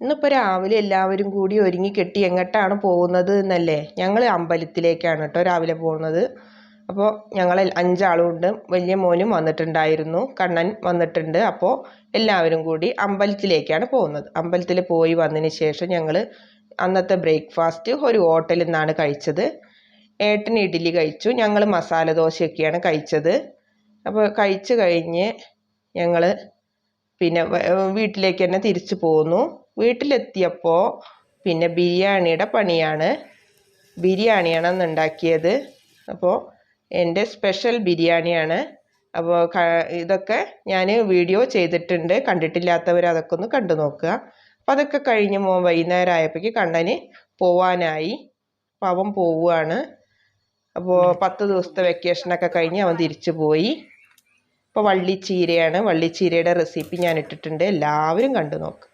ഇന്നിപ്പോൾ രാവിലെ എല്ലാവരും കൂടി ഒരുങ്ങി കെട്ടി എങ്ങോട്ടാണ് പോകുന്നത് എന്നല്ലേ? ഞങ്ങൾ അമ്പലത്തിലേക്കാണ് കേട്ടോ രാവിലെ പോകുന്നത്. അപ്പോൾ ഞങ്ങൾ അഞ്ചാളും ഉണ്ട്. വലിയ മോനും വന്നിട്ടുണ്ടായിരുന്നു. കണ്ണൻ വന്നിട്ടുണ്ട്. അപ്പോൾ എല്ലാവരും കൂടി അമ്പലത്തിലേക്കാണ് പോകുന്നത്. അമ്പലത്തിൽ പോയി വന്നതിന് ശേഷം ഞങ്ങൾ അന്നത്തെ ബ്രേക്ക്ഫാസ്റ്റ് ഒരു ഹോട്ടലിൽ നിന്നാണ് കഴിച്ചത്. ഏട്ടൻ ഇഡ്ഡലി കഴിച്ചു. ഞങ്ങൾ മസാല ദോശയൊക്കെയാണ് കഴിച്ചത്. അപ്പോൾ കഴിച്ചു കഴിഞ്ഞ് ഞങ്ങൾ പിന്നെ വീട്ടിലേക്ക് തന്നെ തിരിച്ചു പോന്നു. വീട്ടിലെത്തിയപ്പോൾ പിന്നെ ബിരിയാണിയുടെ പണിയാണ്. ബിരിയാണിയാണ് അന്ന് ഉണ്ടാക്കിയത് അപ്പോൾ എന്റെ സ്പെഷ്യൽ ബിരിയാണിയാണ്. അപ്പോൾ ഇതൊക്കെ ഞാൻ വീഡിയോ ചെയ്തിട്ടുണ്ട്. കണ്ടിട്ടില്ലാത്തവർ അതൊക്കെ ഒന്ന് കണ്ടു നോക്കുക. അപ്പം അതൊക്കെ കഴിഞ്ഞ് മോൻ വൈകുന്നേരം ആയപ്പോഴേക്ക് കണ്ണന് പോവാനായി. അപ്പോൾ അവൻ പോവുകയാണ്. അപ്പോൾ പത്ത് ദിവസത്തെ വെക്കേഷനൊക്കെ കഴിഞ്ഞ് അവൻ തിരിച്ചു പോയി. അപ്പോൾ വള്ളിച്ചീരയാണ്. വള്ളിച്ചീരയുടെ റെസിപ്പി ഞാൻ ഇട്ടിട്ടുണ്ട്. എല്ലാവരും കണ്ടു നോക്കുക